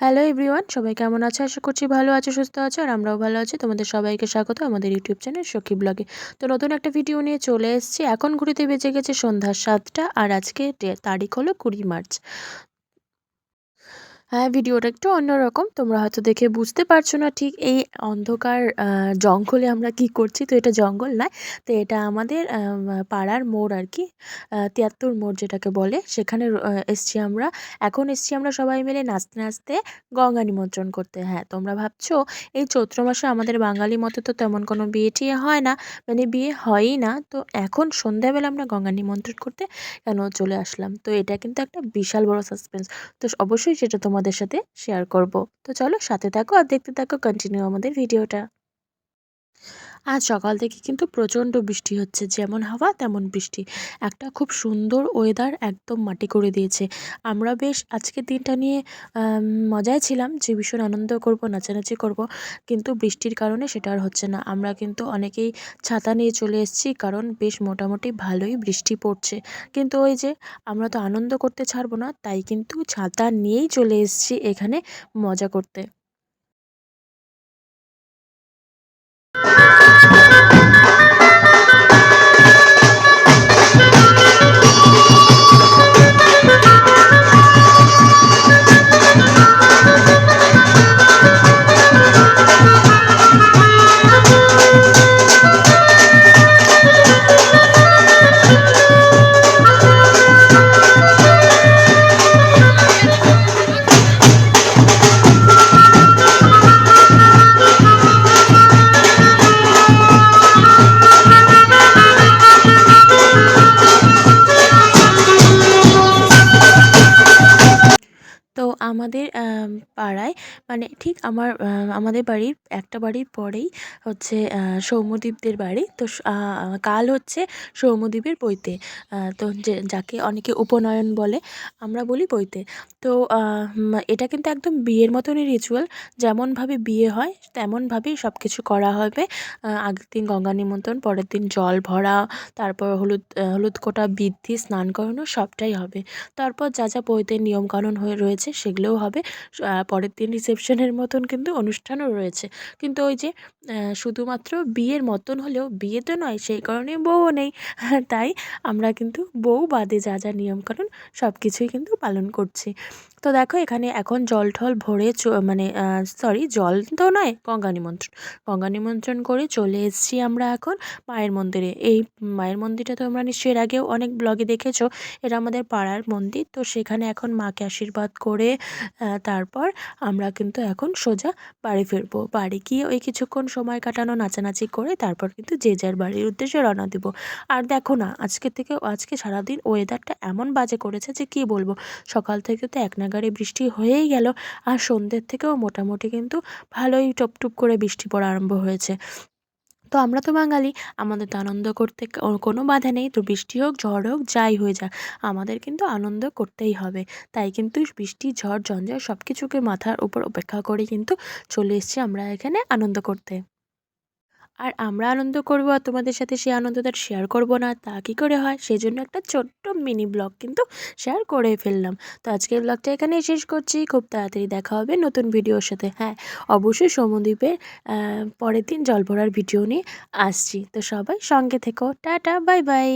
Hello everyone সবাই কেমন আছে? আশা করছি ভালো আছে, সুস্থ আছে, আর আমরাও ভালো আছি। তোমাদের সবাইকে স্বাগত আমাদের ইউটিউব চ্যানেল সখী ব্লগে। তো নতুন একটা ভিডিও নিয়ে চলে এসেছি। এখন ঘুরিতে বেঁচে গেছে সন্ধ্যা সাতটা, আর আজকে তারিখ হলো কুড়ি মার্চ। হ্যাঁ ভিডিওটা একটু অন্যরকম। তোমরা হয়তো দেখে বুঝতে পারছ না ঠিক এই অন্ধকার জঙ্গলে আমরা কি করছি। তো এটা জঙ্গল নয়, তো এটা আমাদের পাড়ার মোড় আর কি তিয়াত্তর মোড় যেটাকে বলে। সেখানে এসছি আমরা। এখন এসছি আমরা সবাই মিলে নাচতে নাচতে গঙ্গা নিমন্ত্রণ করতে। হ্যাঁ তোমরা ভাবছ, এই চৈত্র মাসে আমাদের বাঙালি মতে তো তেমন কোনো বিয়ে টিয়ে হয় না। মানে বিয়ে হয়ই না। তো এখন সন্ধ্যাবেলা আমরা গঙ্গা নিমন্ত্রণ করতে কেন চলে আসলাম? তো এটা কিন্তু একটা বিশাল বড় সাসপেন্স তো অবশ্যই সেটা তোমাদের সাথে শেয়ার করব। তো চলো সাথে থাকো আর দেখতে থাকো কন্টিনিউ আমাদের ভিডিওটা আজ সকাল থেকে কিন্তু প্রচণ্ড বৃষ্টি হচ্ছে। যেমন হাওয়া, তেমন বৃষ্টি। একটা খুব সুন্দর ওয়েদার একদম মাটি করে দিয়েছে। আমরা বেশ আজকের দিনটা নিয়ে মজায় ছিলাম যে ভীষণ আনন্দ করব, নাচানাচি করব। কিন্তু বৃষ্টির কারণে সেটা আর হচ্ছে না। আমরা কিন্তু অনেকেই ছাতা নিয়ে চলে এসেছি কারণ বেশ মোটামুটি ভালোই বৃষ্টি পড়ছে। কিন্তু ওই যে আমরা তো আনন্দ করতে ছাড়বো না, তাই কিন্তু ছাতা নিয়েই চলে এসেছি এখানে মজা করতে। আমাদের পাড়ায় মানে ঠিক আমার আমাদের বাড়ির, একটা বাড়ির পরেই হচ্ছে সৌম্যদীপদের বাড়ি। তো কাল হচ্ছে সৌম্যদীপের বইতে তো যে, যাকে অনেকে উপনয়ন বলে, আমরা বলি বইতে। তো এটা কিন্তু একদম বিয়ের মতনই রিচুয়াল যেমনভাবে বিয়ে হয়, তেমনভাবেই সব কিছু করা হবে। আগের দিন গঙ্গা নিমন্ত্রণ, পরের দিন জল ভরা, তারপর হলুদ হলুদ কোটা, বৃদ্ধি, স্নান করানো, সবটাই হবে। তারপর যা যা বইতে নিয়মকানুন হয়ে রয়েছে সেগুলোও হবে। পরের দিন রিসেপশনের মতন কিন্তু অনুষ্ঠানও রয়েছে। কিন্তু ওই যে শুধুমাত্র বিয়ের মতন হলেও বিয়ে তো নয়, সেই কারণে বউও নেই। তাই আমরা কিন্তু বউ বাদে যা যা নিয়মকানুন সব কিছুই কিন্তু পালন করছি। তো দেখো এখানে এখন জল ঠল ভরে মানে সরি জল তো নয়, গঙ্গা নিমন্ত্রণ। গঙ্গা নিমন্ত্রণ করে চলে এসেছি আমরা এখন মায়ের মন্দিরে। এই মায়ের মন্দিরটা তোমরা নিশ্চয়ই এর আগেও অনেক ব্লগে দেখেছ। এটা আমাদের পাড়ার মন্দির। তো সেখানে এখন মাকে আশীর্বাদ করে তারপর আমরা কিন্তু এখন সোজা বাড়ি ফিরবো। বাড়ি গিয়ে ওই কিছুক্ষণ সময় কাটানো, নাচানাচি করে তারপর কিন্তু যে যার বাড়ির উদ্দেশ্যে রওনা দেবো। আর দেখো না, আজকে থেকে, আজকে সারাদিন ওয়েদারটা এমন বাজে করেছে যে কি বলব? সকাল থেকে তো এক নাগাড়ে বৃষ্টি হয়েই গেল, আর সন্ধ্যের থেকেও মোটামুটি কিন্তু ভালোই টুপ করে বৃষ্টি পড়া আরম্ভ হয়েছে। তো আমরা তো বাঙালি, আমাদের তো আনন্দ করতে কোনো বাধা নেই। তো বৃষ্টি হোক, ঝড় হোক, যাই হয়ে যাক, আমাদের কিন্তু আনন্দ করতেই হবে। তাই কিন্তু বৃষ্টি, ঝড়, ঝঞ্ঝা সব কিছুকে মাথার উপর উপেক্ষা করে কিন্তু চলে এসেছি আমরা এখানে আনন্দ করতে। আর আমরা আনন্দ করব আর তোমাদের সাথে সেই আনন্দটা শেয়ার করব না, তা কী করে হয়? সেই জন্য একটা ছোট্ট মিনি ব্লগ কিন্তু শেয়ার করে ফেললাম। তো আজকের ব্লগটা এখানেই শেষ করছি। খুব তাড়াতাড়ি দেখা হবে নতুন ভিডিওর সাথে। হ্যাঁ অবশ্যই সমুদ্বীপের পরের দিন জল ভরার ভিডিও নিয়ে আসছি। তো সবাই সঙ্গে থেকো। Tata bye bye